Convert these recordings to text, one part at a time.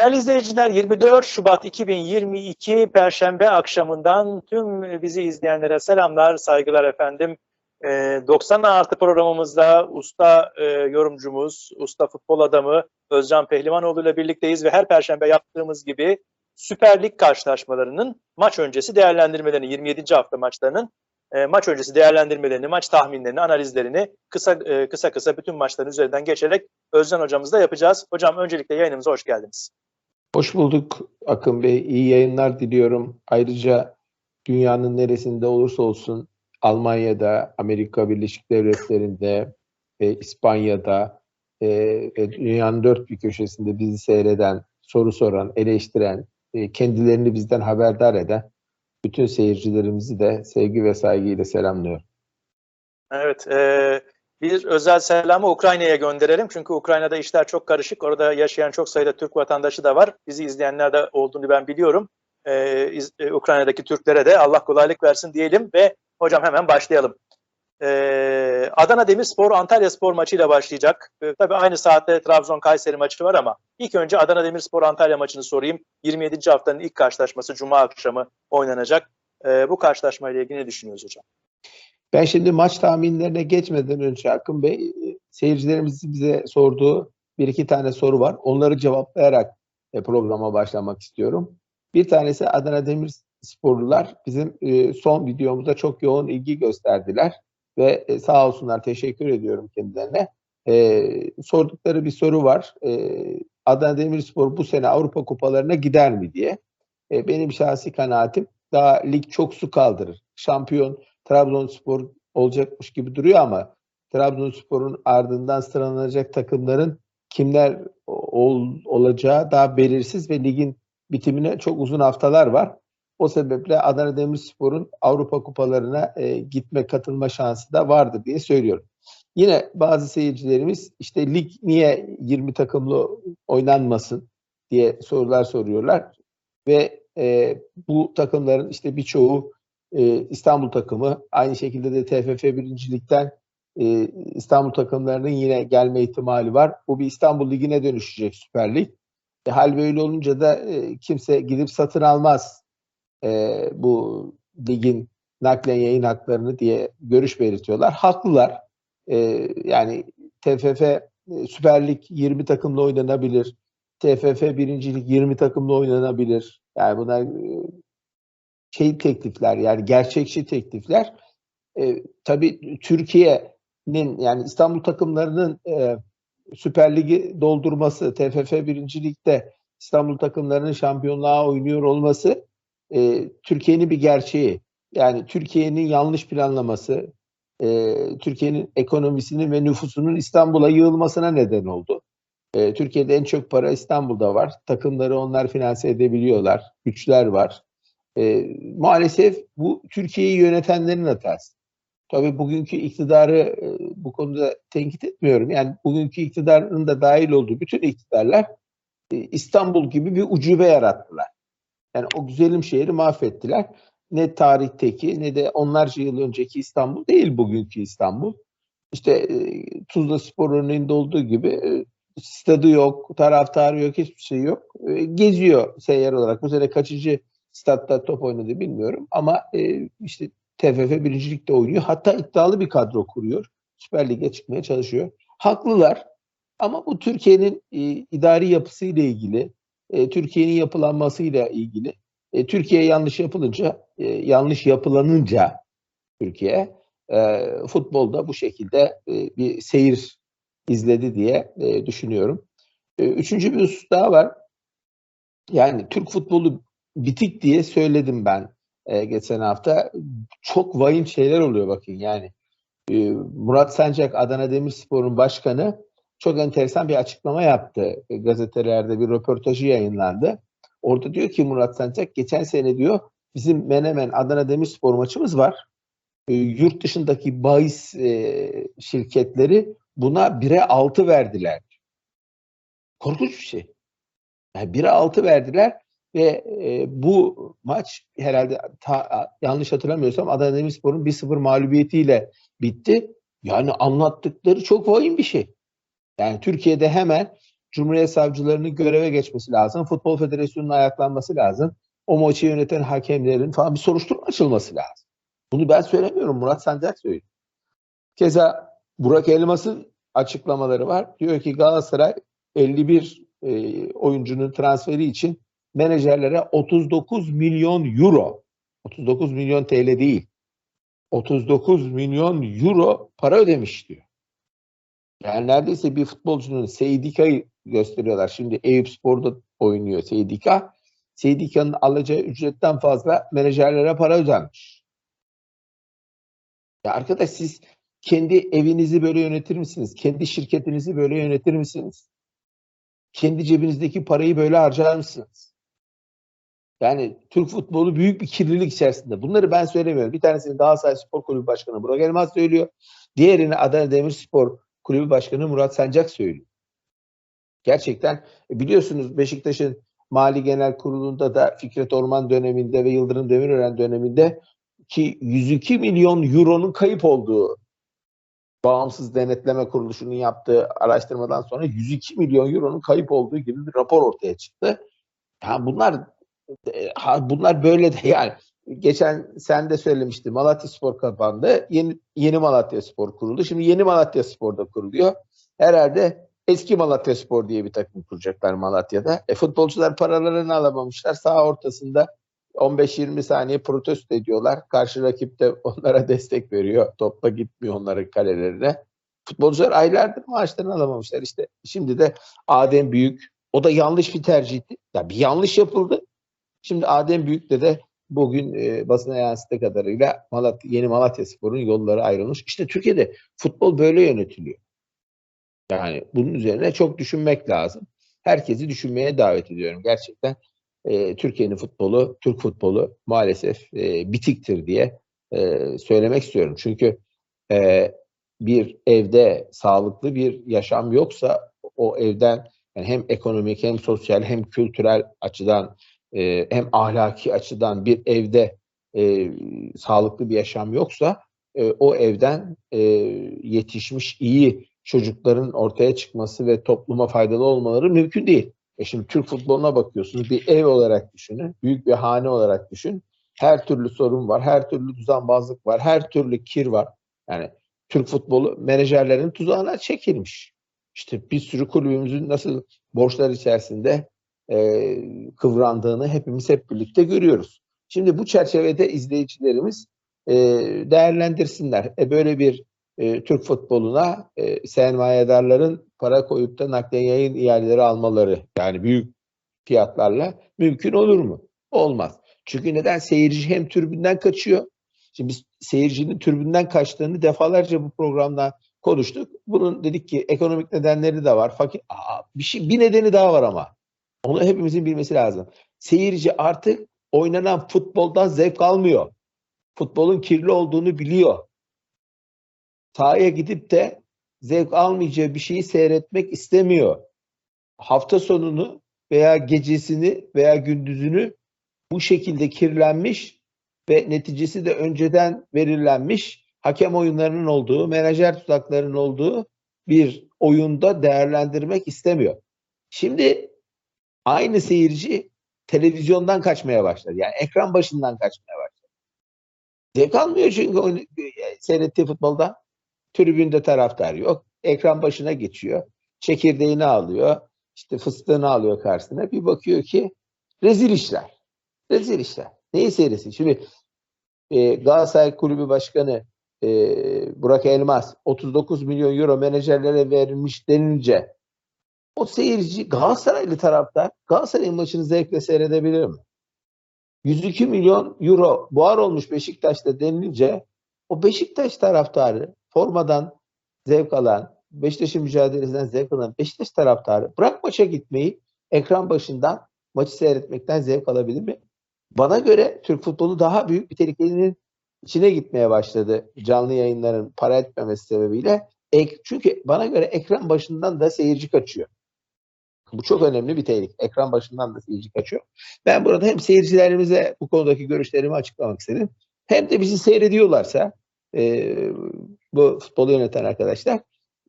Değerli izleyiciler 24 Şubat 2022 Perşembe akşamından tüm bizi izleyenlere selamlar, saygılar efendim. Ee, 90 artı programımızda usta e, yorumcumuz, usta futbol adamı Özcan Pehlivanoğlu ile birlikteyiz ve her perşembe yaptığımız gibi Süper Lig karşılaşmalarının maç öncesi değerlendirmelerini, 27. hafta maçlarının e, maç öncesi değerlendirmelerini, maç tahminlerini, analizlerini kısa e, kısa kısa bütün maçların üzerinden geçerek Özcan hocamızla yapacağız. Hocam öncelikle yayınımıza hoş geldiniz. Hoş bulduk Akın Bey. İyi yayınlar diliyorum. Ayrıca dünyanın neresinde olursa olsun Almanya'da, Amerika Birleşik Devletleri'nde, e, İspanya'da ve dünyanın dört bir köşesinde bizi seyreden, soru soran, eleştiren, e, kendilerini bizden haberdar eden bütün seyircilerimizi de sevgi ve saygıyla selamlıyorum. Evet, e, bir özel selamı Ukrayna'ya gönderelim. Çünkü Ukrayna'da işler çok karışık. Orada yaşayan çok sayıda Türk vatandaşı da var. Bizi izleyenler de olduğunu ben biliyorum. E, iz, e, Ukrayna'daki Türklere de Allah kolaylık versin diyelim ve hocam hemen başlayalım. E, Adana Demirspor Antalya Spor maçıyla başlayacak. E, tabii aynı saatte Trabzon Kayseri maçı var ama ilk önce Adana Demirspor Antalya maçını sorayım. 27. haftanın ilk karşılaşması Cuma akşamı oynanacak. E, bu karşılaşmayla ilgili ne düşünüyoruz hocam? Ben şimdi maç tahminlerine geçmeden önce Akın Bey, seyircilerimizin bize sorduğu bir iki tane soru var. Onları cevaplayarak e, programa başlamak istiyorum. Bir tanesi Adana Demirsporlular bizim e, son videomuza çok yoğun ilgi gösterdiler ve e, sağ olsunlar teşekkür ediyorum kendilerine. Sordukları bir soru var. Adana Demirspor bu sene Avrupa kupalarına gider mi diye. Benim şahsi kanaatim daha lig çok su kaldırır. Şampiyon Trabzonspor olacakmış gibi duruyor ama Trabzonspor'un ardından sıralanacak takımların kimler ol, olacağı daha belirsiz ve ligin bitimine çok uzun haftalar var. O sebeple Adana Demirspor'un Avrupa kupalarına e, gitme katılma şansı da vardır diye söylüyorum. Yine bazı seyircilerimiz işte lig niye 20 takımlı oynanmasın diye sorular soruyorlar ve e, bu takımların işte birçoğu e, İstanbul takımı. Aynı şekilde de TFF birincilikten e, İstanbul takımlarının yine gelme ihtimali var. Bu bir İstanbul Ligi'ne dönüşecek Süper Lig. E, hal böyle olunca da e, kimse gidip satın almaz e, bu ligin naklen yayın haklarını diye görüş belirtiyorlar. Haklılar. E, yani TFF e, Süper Lig 20 takımla oynanabilir. TFF birincilik 20 takımla oynanabilir. Yani bunlar e, şey teklifler yani gerçekçi teklifler. E, tabii Türkiye'nin yani İstanbul takımlarının e, Süper Lig'i doldurması, TFF birincilikte İstanbul takımlarının şampiyonluğa oynuyor olması e, Türkiye'nin bir gerçeği. Yani Türkiye'nin yanlış planlaması, e, Türkiye'nin ekonomisinin ve nüfusunun İstanbul'a yığılmasına neden oldu. E, Türkiye'de en çok para İstanbul'da var. Takımları onlar finanse edebiliyorlar. Güçler var. E, maalesef bu Türkiye'yi yönetenlerin hatası. Tabii bugünkü iktidarı e, bu konuda tenkit etmiyorum. Yani bugünkü iktidarın da dahil olduğu bütün iktidarlar e, İstanbul gibi bir ucube yarattılar. Yani o güzelim şehri mahvettiler. Ne tarihteki ne de onlarca yıl önceki İstanbul değil bugünkü İstanbul. İşte e, Tuzla Spor örneğinde olduğu gibi e, stadı yok, taraftarı yok, hiçbir şey yok. E, geziyor seyyar olarak. Bu sene kaçıncı statta top oynadı bilmiyorum ama e, işte TFF birincilikte oynuyor. Hatta iddialı bir kadro kuruyor. Süper Lig'e çıkmaya çalışıyor. Haklılar ama bu Türkiye'nin e, idari yapısıyla ilgili, e, Türkiye'nin yapılanmasıyla ilgili. E, Türkiye yanlış yapılınca, e, yanlış yapılanınca Türkiye e, futbolda bu şekilde e, bir seyir izledi diye e, düşünüyorum. E, üçüncü bir husus daha var. Yani Türk futbolu bitik diye söyledim ben e, geçen hafta. Çok vahim şeyler oluyor bakın yani. E, Murat Sancak Adana Demirspor'un başkanı çok enteresan bir açıklama yaptı. E, gazetelerde bir röportajı yayınlandı. Orada diyor ki Murat Sancak geçen sene diyor bizim Menemen Adana Demirspor maçımız var. E, yurt dışındaki bahis e, şirketleri buna 1'e 6 verdiler. Korkunç bir şey. Yani 1'e 6 verdiler ve e, bu maç herhalde ta, yanlış hatırlamıyorsam Adana Demirspor'un 1-0 mağlubiyetiyle bitti. Yani anlattıkları çok vahim bir şey. Yani Türkiye'de hemen Cumhuriyet savcılarının göreve geçmesi lazım. Futbol Federasyonu'nun ayaklanması lazım. O maçı yöneten hakemlerin falan bir soruşturma açılması lazım. Bunu ben söylemiyorum. Murat Sancak söylüyor. Keza Burak Elmas'ın açıklamaları var. Diyor ki Galatasaray 51 e, oyuncunun transferi için menajerlere 39 milyon euro 39 milyon TL değil 39 milyon euro para ödemiş diyor. Yani neredeyse bir futbolcunun Seydika'yı gösteriyorlar. Şimdi Eyüp Spor'da oynuyor Seydika. Seydika'nın alacağı ücretten fazla menajerlere para ödenmiş. Ya arkadaş siz kendi evinizi böyle yönetir misiniz? Kendi şirketinizi böyle yönetir misiniz? Kendi cebinizdeki parayı böyle harcar mısınız? Yani Türk futbolu büyük bir kirlilik içerisinde. Bunları ben söylemiyorum. Bir tanesini Galatasaray Spor Kulübü Başkanı Burak Elmas söylüyor. Diğerini Adana Demirspor Kulübü Başkanı Murat Sancak söylüyor. Gerçekten e, biliyorsunuz Beşiktaş'ın Mali Genel Kurulu'nda da Fikret Orman döneminde ve Yıldırım Demirören döneminde ki 102 milyon euronun kayıp olduğu bağımsız denetleme kuruluşunun yaptığı araştırmadan sonra 102 milyon euronun kayıp olduğu gibi bir rapor ortaya çıktı. Yani bunlar bunlar böyle de yani geçen sen de söylemiştin Malatya Spor kapandı. Yeni, yeni Malatya Spor kuruldu. Şimdi yeni Malatya Spor da kuruluyor. Herhalde eski Malatya Spor diye bir takım kuracaklar Malatya'da. E, futbolcular paralarını alamamışlar. Sağ ortasında 15-20 saniye protesto ediyorlar. Karşı rakip de onlara destek veriyor. Topla gitmiyor onların kalelerine. Futbolcular aylardır maaşlarını alamamışlar. İşte şimdi de Adem Büyük o da yanlış bir tercihti. Ya bir yanlış yapıldı. Şimdi Adem Büyük'le de bugün e, basına yansıttığı kadarıyla Malatya, yeni Malatya Spor'un yolları ayrılmış. İşte Türkiye'de futbol böyle yönetiliyor. Yani bunun üzerine çok düşünmek lazım. Herkesi düşünmeye davet ediyorum. Gerçekten e, Türkiye'nin futbolu, Türk futbolu maalesef e, bitiktir diye e, söylemek istiyorum. Çünkü e, bir evde sağlıklı bir yaşam yoksa o evden yani hem ekonomik hem sosyal hem kültürel açıdan e, hem ahlaki açıdan bir evde e, sağlıklı bir yaşam yoksa e, o evden e, yetişmiş iyi çocukların ortaya çıkması ve topluma faydalı olmaları mümkün değil. E şimdi Türk futboluna bakıyorsunuz bir ev olarak düşünün, büyük bir hane olarak düşün. Her türlü sorun var, her türlü düzenbazlık var, her türlü kir var. Yani Türk futbolu menajerlerin tuzağına çekilmiş. İşte bir sürü kulübümüzün nasıl borçlar içerisinde e, kıvrandığını hepimiz hep birlikte görüyoruz. Şimdi bu çerçevede izleyicilerimiz e, değerlendirsinler. E, böyle bir e, Türk futboluna e, sermayedarların para koyup da naklen yayın ihaleleri almaları yani büyük fiyatlarla mümkün olur mu? Olmaz. Çünkü neden? Seyirci hem türbünden kaçıyor. Şimdi biz seyircinin türbünden kaçtığını defalarca bu programda konuştuk. Bunun dedik ki ekonomik nedenleri de var. Fakir Aa, bir şey bir nedeni daha var ama. Onu hepimizin bilmesi lazım. Seyirci artık oynanan futboldan zevk almıyor. Futbolun kirli olduğunu biliyor. Sahaya gidip de zevk almayacağı bir şeyi seyretmek istemiyor. Hafta sonunu veya gecesini veya gündüzünü bu şekilde kirlenmiş ve neticesi de önceden belirlenmiş hakem oyunlarının olduğu, menajer tuzaklarının olduğu bir oyunda değerlendirmek istemiyor. Şimdi aynı seyirci televizyondan kaçmaya başladı. Yani ekran başından kaçmaya başladı. Zevk almıyor çünkü seyrettiği futbolda. Tribünde taraftar yok. Ekran başına geçiyor. Çekirdeğini alıyor. işte fıstığını alıyor karşısına. Bir bakıyor ki rezil işler. Rezil işler. Neyi seyretsin? Şimdi e, Galatasaray Kulübü Başkanı e, Burak Elmas 39 milyon euro menajerlere verilmiş denince o seyirci Galatasaraylı taraftar Galatasaray maçını zevkle seyredebilir mi? 102 milyon euro buhar olmuş Beşiktaş'ta denilince o Beşiktaş taraftarı formadan zevk alan, Beşiktaş'ın mücadelesinden zevk alan Beşiktaş taraftarı bırak maça gitmeyi ekran başından maçı seyretmekten zevk alabilir mi? Bana göre Türk futbolu daha büyük bir tehlikenin içine gitmeye başladı canlı yayınların para etmemesi sebebiyle. Ek, çünkü bana göre ekran başından da seyirci kaçıyor. Bu çok önemli bir tehlike. Ekran başından da seyirci kaçıyor. Ben burada hem seyircilerimize bu konudaki görüşlerimi açıklamak istedim. Hem de bizi seyrediyorlarsa e, bu futbolu yöneten arkadaşlar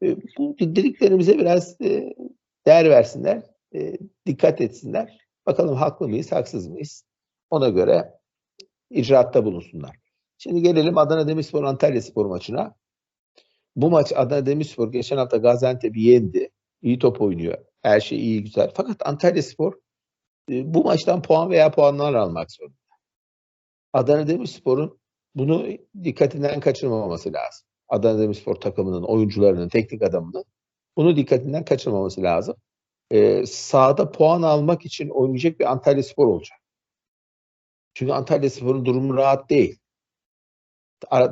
e, bu dediklerimize biraz e, değer versinler, e, dikkat etsinler. Bakalım haklı mıyız, haksız mıyız? Ona göre icraatta bulunsunlar. Şimdi gelelim Adana Demirspor Antalya Spor maçına. Bu maç Adana Demirspor geçen hafta Gaziantep'i yendi. İyi top oynuyor. Her şey iyi güzel. Fakat Antalya Spor e, bu maçtan puan veya puanlar almak zorunda. Adana Demirspor'un bunu dikkatinden kaçırmaması lazım. Adana Demirspor takımının, oyuncularının, teknik adamının bunu dikkatinden kaçırmaması lazım. Ee, sahada puan almak için oynayacak bir Antalya Spor olacak. Çünkü Antalya Spor'un durumu rahat değil.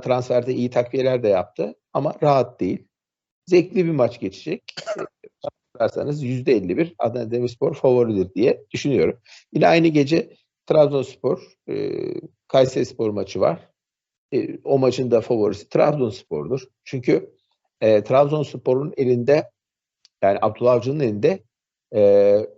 Transferde iyi takviyeler de yaptı ama rahat değil. Zevkli bir maç geçecek. Bakarsanız %51 Adana Demirspor favoridir diye düşünüyorum. Yine aynı gece Trabzonspor, e, Kayseri Spor maçı var. E, o maçın da favorisi Trabzonspor'dur. Çünkü e, Trabzonspor'un elinde yani Abdullah Avcı'nın elinde e,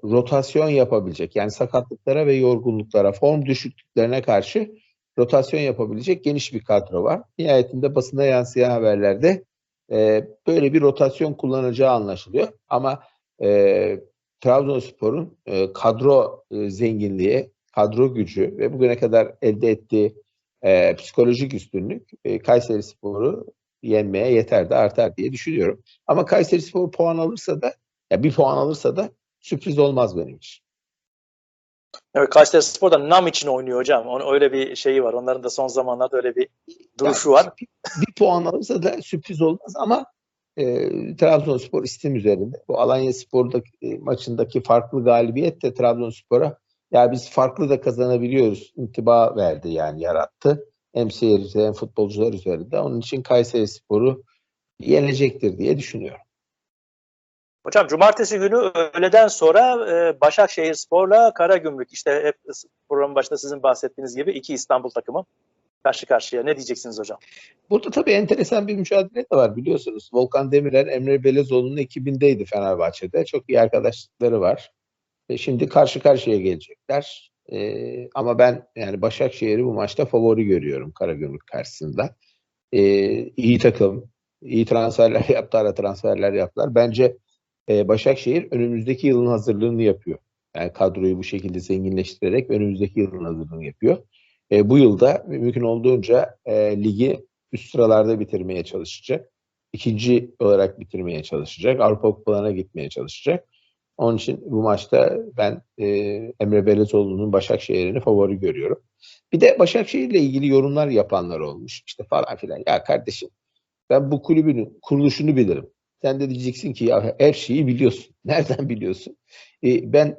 rotasyon yapabilecek yani sakatlıklara ve yorgunluklara, form düşüklüklerine karşı rotasyon yapabilecek geniş bir kadro var. Nihayetinde basına yansıyan haberlerde e, böyle bir rotasyon kullanacağı anlaşılıyor. Ama e, Trabzonspor'un e, kadro e, zenginliği, kadro gücü ve bugüne kadar elde ettiği e, psikolojik üstünlük e, Kayseri Spor'u yenmeye yeter de artar diye düşünüyorum. Ama Kayseri Spor puan alırsa da ya bir puan alırsa da sürpriz olmaz benim için. Evet, Kayseri Spor da Nam için oynuyor hocam. Onun öyle bir şeyi var. Onların da son zamanlarda öyle bir duruşu Yani var. Bir, bir puan alırsa da sürpriz olmaz ama e, Trabzonspor istim üzerinde. Bu Alanya Spor'daki e, maçındaki farklı galibiyet de Trabzonspor'a ya biz farklı da kazanabiliyoruz intiba verdi yani yarattı. Hem seyirci hem futbolcular üzerinde. Onun için Kayseri Spor'u yenecektir diye düşünüyorum. Hocam cumartesi günü öğleden sonra e, Başakşehir Spor'la Karagümrük işte hep programın başında sizin bahsettiğiniz gibi iki İstanbul takımı karşı karşıya. Ne diyeceksiniz hocam? Burada tabii enteresan bir mücadele de var biliyorsunuz. Volkan Demirel, Emre Belezoğlu'nun ekibindeydi Fenerbahçe'de. Çok iyi arkadaşlıkları var. E, şimdi karşı karşıya gelecekler. E, ama ben yani Başakşehir'i bu maçta favori görüyorum Karagümrük karşısında. E, iyi takım, iyi transferler yaptı, ara transferler yaptılar. Bence e, Başakşehir önümüzdeki yılın hazırlığını yapıyor. Yani kadroyu bu şekilde zenginleştirerek önümüzdeki yılın hazırlığını yapıyor. E, bu yılda mümkün olduğunca e, ligi üst sıralarda bitirmeye çalışacak. İkinci olarak bitirmeye çalışacak. Avrupa Kupalarına gitmeye çalışacak. Onun için bu maçta ben e, Emre Belezoğlu'nun Başakşehir'ini favori görüyorum. Bir de Başakşehir'le ilgili yorumlar yapanlar olmuş. İşte falan filan. Ya kardeşim ben bu kulübün kuruluşunu bilirim. Sen de diyeceksin ki ya her şeyi biliyorsun. Nereden biliyorsun? E, ben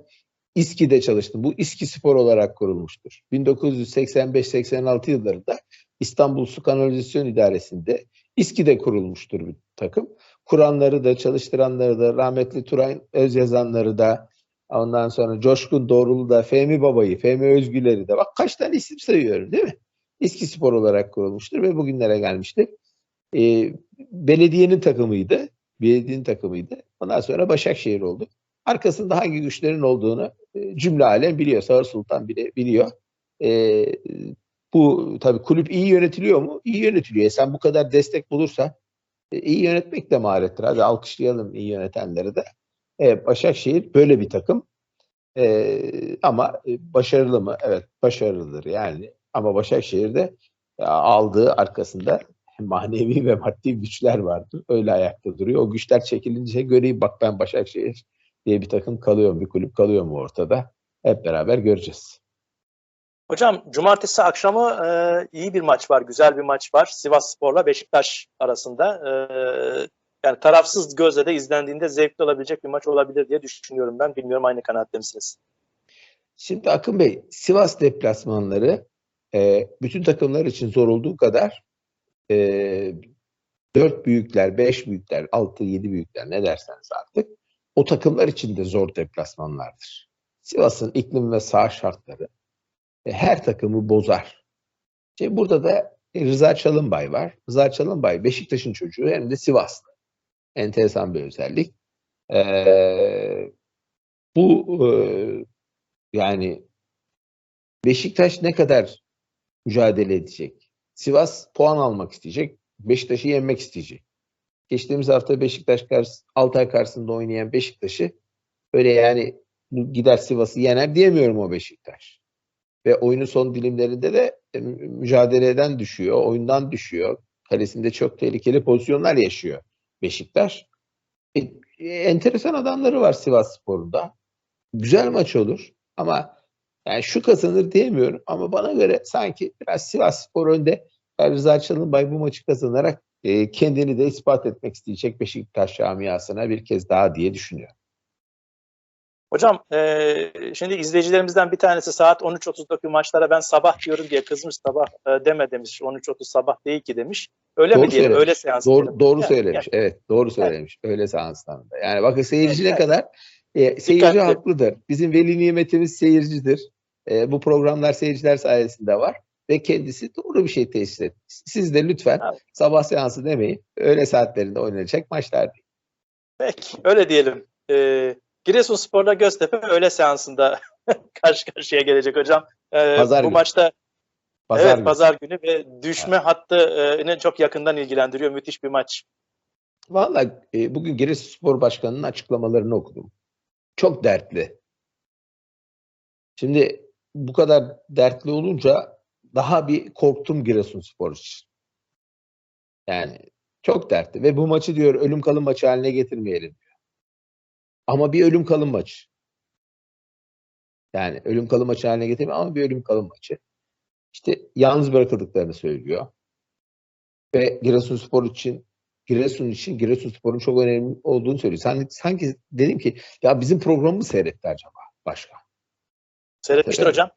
İSKİ'de çalıştım. Bu İSKİ Spor olarak kurulmuştur. 1985-86 yıllarında İstanbul Su Kanalizasyon İdaresi'nde İSKİ'de kurulmuştur bir takım. Kuranları da, çalıştıranları da, rahmetli Turay Öz yazanları da, ondan sonra Coşkun Doğrulu da, Fehmi Baba'yı, Fehmi Özgüler'i de. Bak kaç tane isim sayıyorum değil mi? İSKİ Spor olarak kurulmuştur ve bugünlere gelmiştir. Ee, belediyenin takımıydı. Belediyenin takımıydı. Ondan sonra Başakşehir oldu. Arkasında hangi güçlerin olduğunu cümle alem biliyor. Sağır Sultan bile biliyor. E, bu tabii kulüp iyi yönetiliyor mu? İyi yönetiliyor. E sen bu kadar destek bulursan e, iyi yönetmek de maharettir. Hadi alkışlayalım iyi yönetenleri de. E, Başakşehir böyle bir takım. E, ama e, başarılı mı? Evet başarılıdır yani. Ama Başakşehir'de e, aldığı arkasında manevi ve maddi güçler vardır. Öyle ayakta duruyor. O güçler çekilince göreyim bak ben Başakşehir diye bir takım kalıyor mu, bir kulüp kalıyor mu ortada? Hep beraber göreceğiz. Hocam cumartesi akşamı e, iyi bir maç var, güzel bir maç var. Sivas Spor'la Beşiktaş arasında. E, yani tarafsız gözle de izlendiğinde zevkli olabilecek bir maç olabilir diye düşünüyorum ben. Bilmiyorum aynı kanaatte misiniz? Şimdi Akın Bey, Sivas deplasmanları e, bütün takımlar için zor olduğu kadar e, 4 büyükler, 5 büyükler, 6, 7 büyükler ne derseniz artık o takımlar için de zor deplasmanlardır. Sivas'ın iklim ve saha şartları e, her takımı bozar. Şimdi burada da Rıza Çalınbay var. Rıza Çalınbay Beşiktaş'ın çocuğu hem de Sivaslı. Enteresan bir özellik. Ee, bu e, yani Beşiktaş ne kadar mücadele edecek? Sivas puan almak isteyecek. Beşiktaş'ı yenmek isteyecek. Geçtiğimiz hafta Beşiktaş karşı, Altay karşısında oynayan Beşiktaş'ı öyle yani gider Sivas'ı yener diyemiyorum o Beşiktaş. Ve oyunun son dilimlerinde de e, mü- mücadeleden düşüyor, oyundan düşüyor. Kalesinde çok tehlikeli pozisyonlar yaşıyor Beşiktaş. E, e, enteresan adamları var Sivas Spor'unda. Güzel maç olur ama yani şu kazanır diyemiyorum ama bana göre sanki biraz Sivas Spor önde. Rıza Çalınbay bu maçı kazanarak e, kendini de ispat etmek isteyecek Beşiktaş camiasına bir kez daha diye düşünüyorum. Hocam e, şimdi izleyicilerimizden bir tanesi saat 13.30'daki maçlara ben sabah diyorum diye kızmış sabah e, deme demiş. 13.30 sabah değil ki demiş. Öyle Doğru mi diyelim? Öyle seans. Doğru, doğru Yani- söylemiş. Evet, doğru söylemiş. Öyle seanslarında. Yani bakın seyirci ne Evet. kadar e, seyirci Dikkatli. haklıdır. Bizim veli nimetimiz seyircidir. E, bu programlar seyirciler sayesinde var ve kendisi doğru bir şey tesis etti. Siz de lütfen Evet. sabah seansı demeyin. Öğle saatlerinde oynanacak maçlar değil. Peki öyle diyelim. E, Giresunspor'la Göztepe öğle seansında karşı karşıya gelecek hocam. E, Pazar bu günü. maçta Pazar evet günü. pazar günü ve düşme hattını çok yakından ilgilendiriyor. Müthiş bir maç. Vallahi e, bugün Giresunspor Başkanı'nın açıklamalarını okudum. Çok dertli. Şimdi bu kadar dertli olunca daha bir korktum Giresunspor için. Yani çok dertli ve bu maçı diyor ölüm kalım maçı haline getirmeyelim diyor. Ama bir ölüm kalım maçı. Yani ölüm kalım maçı haline getirmeyelim ama bir ölüm kalım maçı. İşte yalnız bırakıldıklarını söylüyor. Ve Giresunspor için Giresun için Giresunspor'un çok önemli olduğunu söylüyor. Sanki, sanki dedim ki ya bizim programı mı seyretti acaba başkan? Seyretmiştir Evet. hocam.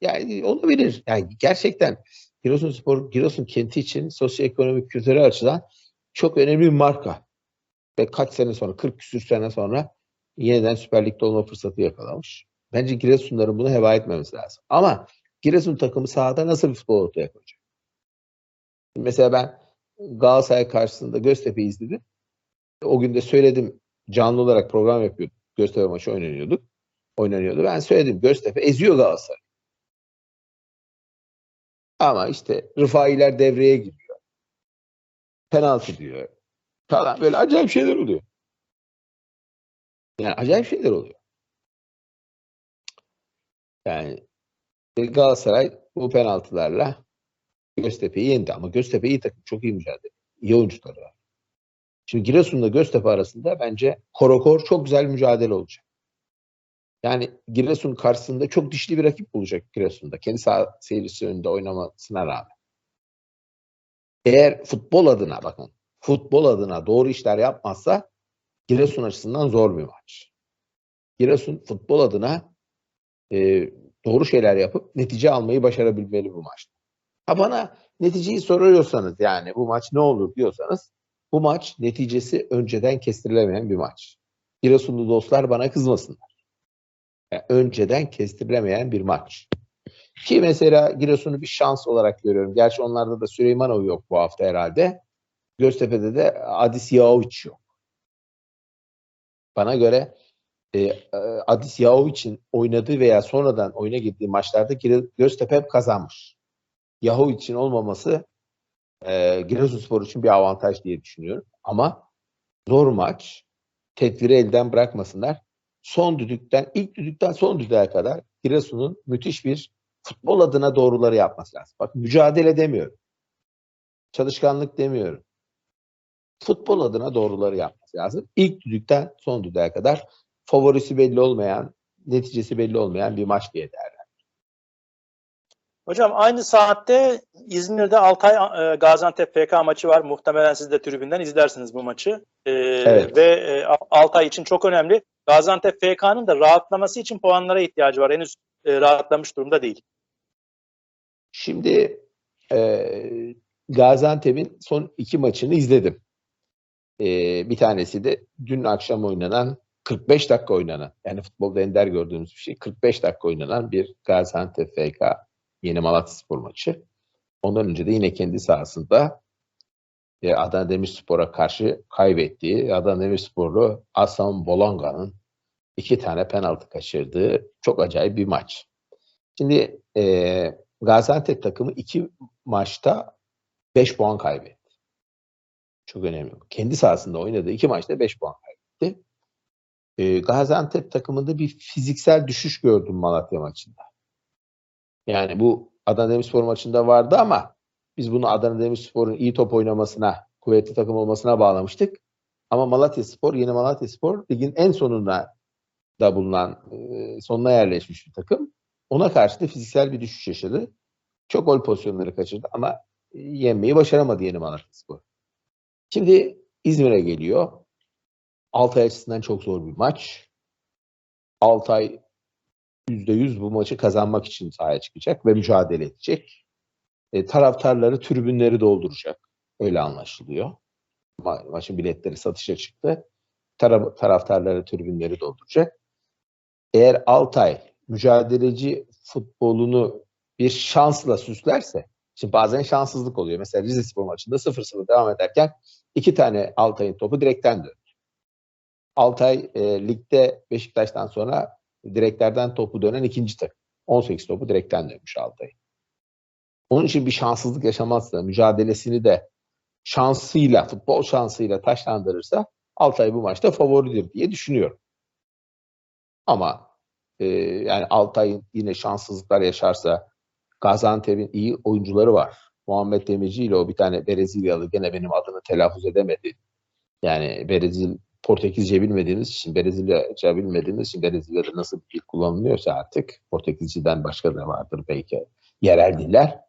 Yani olabilir. Yani gerçekten Giresunspor, Giresun kenti için sosyoekonomik kültürel açıdan çok önemli bir marka. Ve kaç sene sonra, 40 küsür sene sonra yeniden Süper Lig'de olma fırsatı yakalamış. Bence Giresunların bunu heba etmemesi lazım. Ama Giresun takımı sahada nasıl bir futbol ortaya koyacak? Mesela ben Galatasaray karşısında Göztepe'yi izledim. O gün de söyledim canlı olarak program yapıyorduk. Göztepe maçı oynanıyorduk. Oynanıyordu. Ben söyledim Göztepe eziyor Galatasaray. Ama işte Rıfailer devreye giriyor. Penaltı diyor. Falan böyle acayip şeyler oluyor. Yani acayip şeyler oluyor. Yani Galatasaray bu penaltılarla Göztepe'yi yendi ama Göztepe iyi takım. Çok iyi mücadele. İyi oyuncuları var. Şimdi Giresun'la Göztepe arasında bence korokor çok güzel mücadele olacak. Yani Giresun karşısında çok dişli bir rakip bulacak Giresun'da. Kendi saha seyircisi önünde oynamasına rağmen. Eğer futbol adına bakın futbol adına doğru işler yapmazsa Giresun açısından zor bir maç. Giresun futbol adına e, doğru şeyler yapıp netice almayı başarabilmeli bu maçta. Ha bana neticeyi soruyorsanız yani bu maç ne olur diyorsanız bu maç neticesi önceden kestirilemeyen bir maç. Giresunlu dostlar bana kızmasınlar. Yani önceden kestirilemeyen bir maç. Ki mesela Giresun'u bir şans olarak görüyorum. Gerçi onlarda da Süleymanov yok bu hafta herhalde. Göztepe'de de Adis Yaoviç yok. Bana göre e, e, Adis Yahovic'in oynadığı veya sonradan oyuna girdiği maçlarda Göztepe hep kazanmış. Yahovic'in olmaması e, Giresunspor için bir avantaj diye düşünüyorum. Ama zor maç. Tedbiri elden bırakmasınlar. Son düdükten, ilk düdükten son düdüğe kadar Giresun'un müthiş bir futbol adına doğruları yapması lazım. Bak mücadele demiyorum. Çalışkanlık demiyorum. Futbol adına doğruları yapması lazım. İlk düdükten son düdüğe kadar favorisi belli olmayan, neticesi belli olmayan bir maç diye değerler. Hocam aynı saatte İzmir'de Altay e, Gaziantep FK maçı var. Muhtemelen siz de tribünden izlersiniz bu maçı. E, Evet. Ve e, Altay için çok önemli. Gaziantep FK'nın da rahatlaması için puanlara ihtiyacı var. Henüz e, rahatlamış durumda değil. Şimdi e, Gaziantep'in son iki maçını izledim. E, bir tanesi de dün akşam oynanan 45 dakika oynanan yani futbolda ender gördüğümüz bir şey 45 dakika oynanan bir Gaziantep FK Yeni Malatyaspor maçı. Ondan önce de yine kendi sahasında e, Adana Demirspor'a karşı kaybettiği Adana Demirsporlu Aslan Bolonga'nın iki tane penaltı kaçırdığı çok acayip bir maç. Şimdi e, Gaziantep takımı iki maçta 5 puan kaybetti. Çok önemli. Kendi sahasında oynadığı iki maçta 5 puan kaybetti. e, Gaziantep takımında bir fiziksel düşüş gördüm Malatya maçında. Yani bu Adana Demirspor maçında vardı ama biz bunu Adana Demirspor'un iyi top oynamasına, kuvvetli takım olmasına bağlamıştık. Ama Malatya Spor, yeni Malatya Spor ligin en sonunda da bulunan, e, sonuna yerleşmiş bir takım. Ona karşı da fiziksel bir düşüş yaşadı. Çok gol pozisyonları kaçırdı ama e, yenmeyi başaramadı yeni Malatya Spor. Şimdi İzmir'e geliyor. Altay açısından çok zor bir maç. Altay %100 bu maçı kazanmak için sahaya çıkacak ve mücadele edecek. E, taraftarları tribünleri dolduracak. Öyle anlaşılıyor. Ma- maçın biletleri satışa çıktı. Tara- taraftarları tribünleri dolduracak. Eğer Altay mücadeleci futbolunu bir şansla süslerse, şimdi bazen şanssızlık oluyor. Mesela Rize Spor maçında 0-0 devam ederken iki tane Altay'ın topu direkten döndü. Altay e, ligde Beşiktaş'tan sonra direklerden topu dönen ikinci takım. 18 topu direkten dönmüş Altay. Onun için bir şanssızlık yaşamazsa, mücadelesini de şansıyla, futbol şansıyla taşlandırırsa Altay bu maçta favoridir diye düşünüyorum. Ama e, yani Altay yine şanssızlıklar yaşarsa Gaziantep'in iyi oyuncuları var. Muhammed Demirci ile o bir tane Brezilyalı gene benim adını telaffuz edemedi. Yani Brezil Portekizce bilmediğimiz için, Brezilyaca bilmediğimiz için Brezilya'da nasıl bir dil kullanılıyorsa artık Portekizceden başka da vardır belki yerel diller.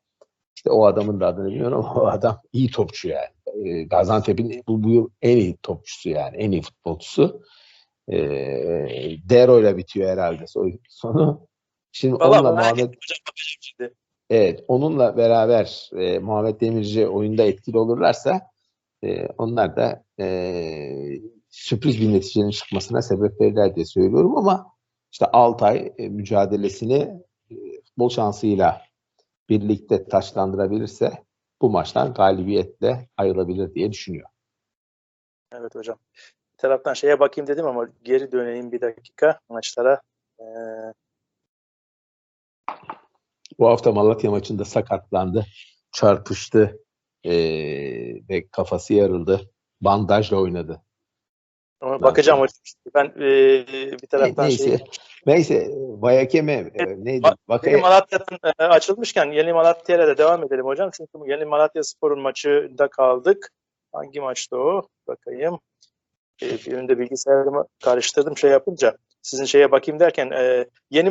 İşte o adamın da adını bilmiyorum ama o adam iyi topçu yani. E, Gaziantep'in bu, bu en iyi topçusu yani, en iyi futbolcusu. E, Dero ile bitiyor herhalde sonu. Şimdi Valla onunla Muhammed şimdi. Evet, onunla beraber e, Muhammed Demirci oyunda etkili olurlarsa e, onlar da e, sürpriz bir neticenin çıkmasına sebep verirler diye söylüyorum ama işte Altay e, mücadelesini e, futbol şansıyla birlikte taşlandırabilirse bu maçtan galibiyetle ayrılabilir diye düşünüyor. Evet hocam. Bir taraftan şeye bakayım dedim ama geri döneyim bir dakika maçlara. Ee, Bu hafta Malatya maçında sakatlandı, çarpıştı e, ve kafası yarıldı. Bandajla oynadı. Ona bakacağım hocam. Ben e, bir taraftan neyse, şey neyse Bayakeme e, neydi? Ba- Bakaya- Yeni Malatya'dan e, açılmışken Yeni Malatya'yla da devam edelim hocam. Çünkü bu Yeni Malatya Spor'un maçında kaldık. Hangi maçtı o? Bakayım. E, bir önünde bilgisayarımı karıştırdım şey yapınca. Sizin şeye bakayım derken e, yeni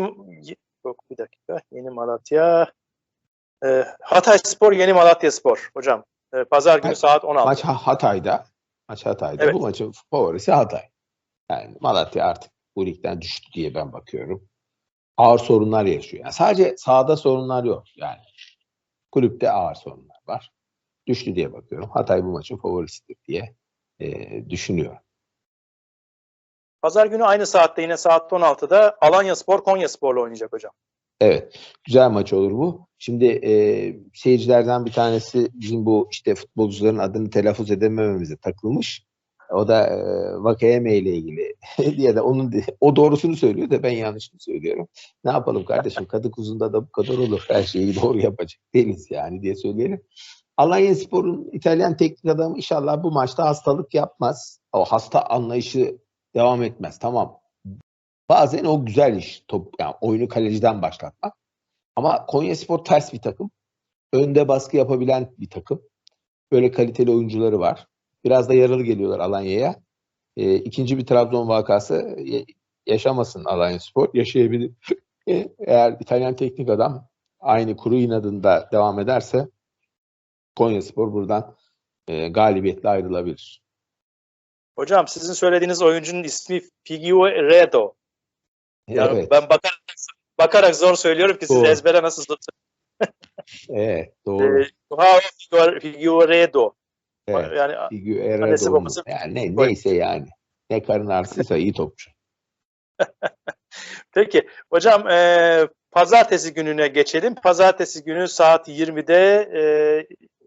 yok bir dakika. Yeni Malatya e, Hatay Spor Yeni Malatya Spor hocam. E, Pazar günü saat 16. Maç Ha- Hatay'da. Maç Hatay'da. Evet. Bu maçın favorisi Hatay. Yani Malatya artık bu ligden düştü diye ben bakıyorum. Ağır sorunlar yaşıyor. Yani sadece sahada sorunlar yok. Yani kulüpte ağır sorunlar var. Düştü diye bakıyorum. Hatay bu maçın favorisidir diye e, düşünüyorum. Pazar günü aynı saatte yine saat 16'da Alanya Spor Konya Spor'la oynayacak hocam. Evet. Güzel maç olur bu. Şimdi e, seyircilerden bir tanesi bizim bu işte futbolcuların adını telaffuz edemememize takılmış. O da e, Vakayeme ile ilgili diye de onun o doğrusunu söylüyor da ben yanlışını söylüyorum. Ne yapalım kardeşim kadı kuzunda da bu kadar olur. Her şeyi doğru yapacak değiliz yani diye söyleyelim. Alanya Spor'un İtalyan teknik adamı inşallah bu maçta hastalık yapmaz. O hasta anlayışı devam etmez. Tamam. Bazen o güzel iş. Top, yani oyunu kaleciden başlatmak. Ama Konyaspor ters bir takım. Önde baskı yapabilen bir takım. Böyle kaliteli oyuncuları var. Biraz da yaralı geliyorlar Alanya'ya. E, ikinci bir Trabzon vakası e, yaşamasın Alanyaspor. Yaşayabilir. E, eğer İtalyan teknik adam aynı kuru inadında devam ederse Konyaspor buradan e, galibiyetle ayrılabilir. Hocam sizin söylediğiniz oyuncunun ismi Figueiredo. Yani evet, ben bakarak bakarak zor söylüyorum ki siz ezbere nasıl evet, doğru. e, Joao Figueiredo. Evet. Yani Figueiredo babası- Yani ne, neyse yani. Ne karın ağrısıysa iyi topçu. peki hocam e, pazartesi gününe geçelim. Pazartesi günü saat 20'de e,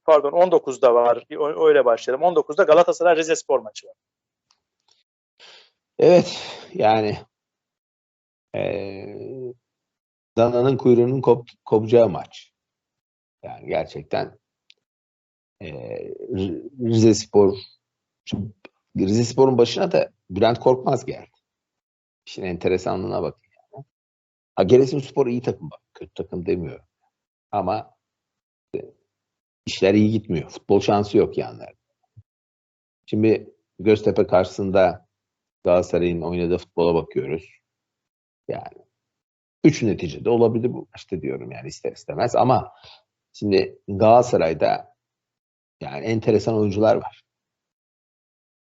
pardon 19'da var. Öyle başlayalım. 19'da Galatasaray Rizespor maçı var. Evet yani eee dananın kuyruğunun kop, kopacağı maç. Yani gerçekten eee R- Rizespor şimdi Rizespor'un başına da Bülent Korkmaz geldi. İşin enteresanlığına bakın. Yani. Ha Giresunspor iyi takım bak. Kötü takım demiyorum. Ama e, işler iyi gitmiyor. Futbol şansı yok yanlarda. Şimdi Göztepe karşısında Galatasaray'ın oynadığı futbola bakıyoruz. Yani üç neticede olabilir bu maçta diyorum yani ister istemez ama şimdi Galatasaray'da yani enteresan oyuncular var.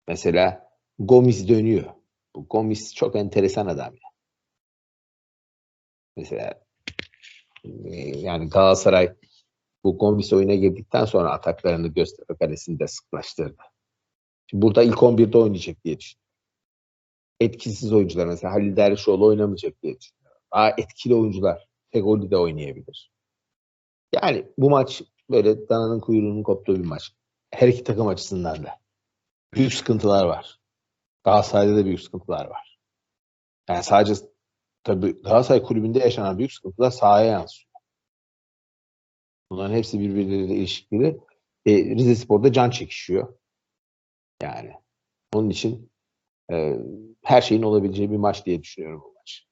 Mesela Gomis dönüyor. Bu Gomis çok enteresan adam ya. Mesela e, yani Galatasaray bu Gomis oyuna girdikten sonra ataklarını Göztepe kalesinde sıklaştırdı. Şimdi burada ilk 11'de oynayacak diye düşünüyorum. Etkisiz oyuncular mesela Halil Dervişoğlu oynamayacak diye düşünüyorum. Daha etkili oyuncular Fegoli de oynayabilir. Yani bu maç böyle dananın kuyruğunun koptuğu bir maç. Her iki takım açısından da. Büyük sıkıntılar var. Galatasaray'da da büyük sıkıntılar var. Yani sadece tabii Galatasaray kulübünde yaşanan büyük sıkıntılar sahaya yansıyor. Bunların hepsi birbirleriyle ilişkili. E, Rize Spor'da can çekişiyor. Yani onun için e, her şeyin olabileceği bir maç diye düşünüyorum bu maç.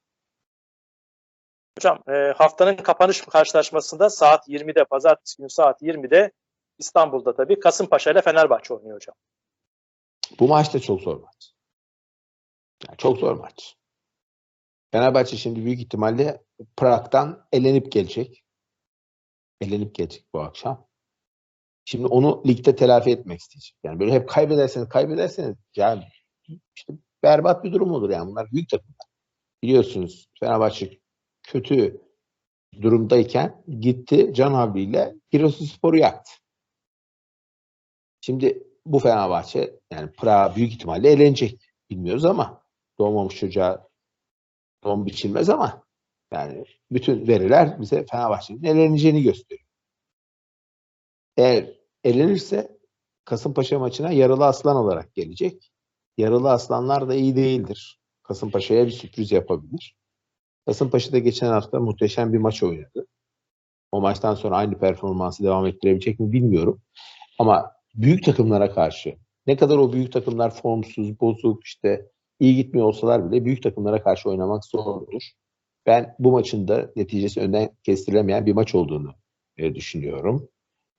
Hocam e, haftanın kapanış karşılaşmasında saat 20'de pazartesi günü saat 20'de İstanbul'da tabii Kasımpaşa ile Fenerbahçe oynuyor hocam. Bu maç da çok zor maç. Yani çok zor maç. Fenerbahçe şimdi büyük ihtimalle Prag'dan elenip gelecek. Elenip gelecek bu akşam. Şimdi onu ligde telafi etmek isteyecek. Yani böyle hep kaybederseniz kaybederseniz yani işte berbat bir durum olur yani. Bunlar büyük takımlar. Biliyorsunuz Fenerbahçe kötü durumdayken gitti Can Havli ile Giresunspor'u yaktı. Şimdi bu Fenerbahçe yani Prag büyük ihtimalle elenecek. Bilmiyoruz ama doğmamış çocuğa doğum biçilmez ama yani bütün veriler bize Fenerbahçe'nin eleneceğini gösteriyor. Eğer elenirse Kasımpaşa maçına yaralı aslan olarak gelecek. Yaralı aslanlar da iyi değildir. Kasımpaşa'ya bir sürpriz yapabilir. Kasımpaşa'da geçen hafta muhteşem bir maç oynadı. O maçtan sonra aynı performansı devam ettirebilecek mi bilmiyorum. Ama büyük takımlara karşı ne kadar o büyük takımlar formsuz, bozuk işte iyi gitmiyor olsalar bile büyük takımlara karşı oynamak zordur. Ben bu maçın da neticesi önden kestirilemeyen bir maç olduğunu e, düşünüyorum.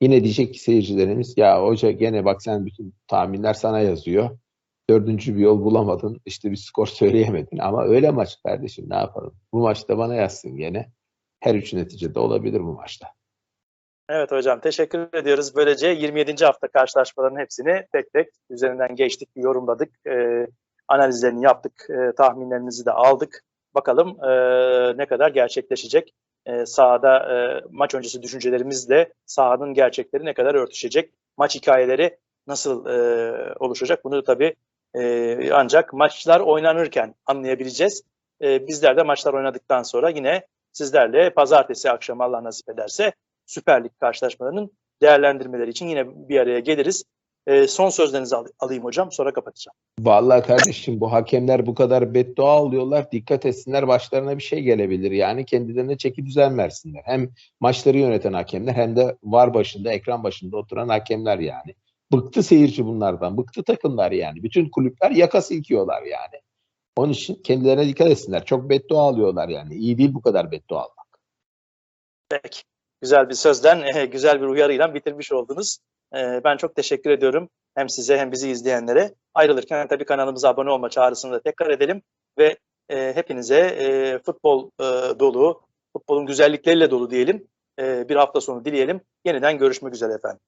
Yine diyecek ki seyircilerimiz ya hoca gene bak sen bütün tahminler sana yazıyor. Dördüncü bir yol bulamadın. işte bir skor söyleyemedin. Ama öyle maç kardeşim ne yapalım. Bu maçta bana yazsın gene. Her üç neticede olabilir bu maçta. Evet hocam teşekkür ediyoruz. Böylece 27. hafta karşılaşmaların hepsini tek tek üzerinden geçtik, yorumladık. E, analizlerini yaptık, e, tahminlerinizi de aldık. Bakalım e, ne kadar gerçekleşecek. E, sahada e, maç öncesi düşüncelerimizle sahanın gerçekleri ne kadar örtüşecek. Maç hikayeleri nasıl e, oluşacak bunu tabii e, ancak maçlar oynanırken anlayabileceğiz. E, bizler de maçlar oynadıktan sonra yine sizlerle pazartesi akşamı Allah nasip ederse Süper Lig karşılaşmalarının değerlendirmeleri için yine bir araya geliriz. E, son sözlerinizi al- alayım hocam sonra kapatacağım. Vallahi kardeşim bu hakemler bu kadar beddua alıyorlar. Dikkat etsinler başlarına bir şey gelebilir. Yani kendilerine çeki düzen versinler. Hem maçları yöneten hakemler hem de var başında, ekran başında oturan hakemler yani. Bıktı seyirci bunlardan. Bıktı takımlar yani. Bütün kulüpler yaka silkiyorlar yani. Onun için kendilerine dikkat etsinler. Çok beddua alıyorlar yani. İyi değil bu kadar beddua almak. Peki. Güzel bir sözden, e, güzel bir uyarıyla bitirmiş oldunuz. E, ben çok teşekkür ediyorum hem size hem bizi izleyenlere. Ayrılırken tabii kanalımıza abone olma çağrısını da tekrar edelim ve e, hepinize futbol dolu, futbolun güzellikleriyle dolu diyelim. Bir hafta sonu dileyelim. Yeniden görüşmek üzere efendim.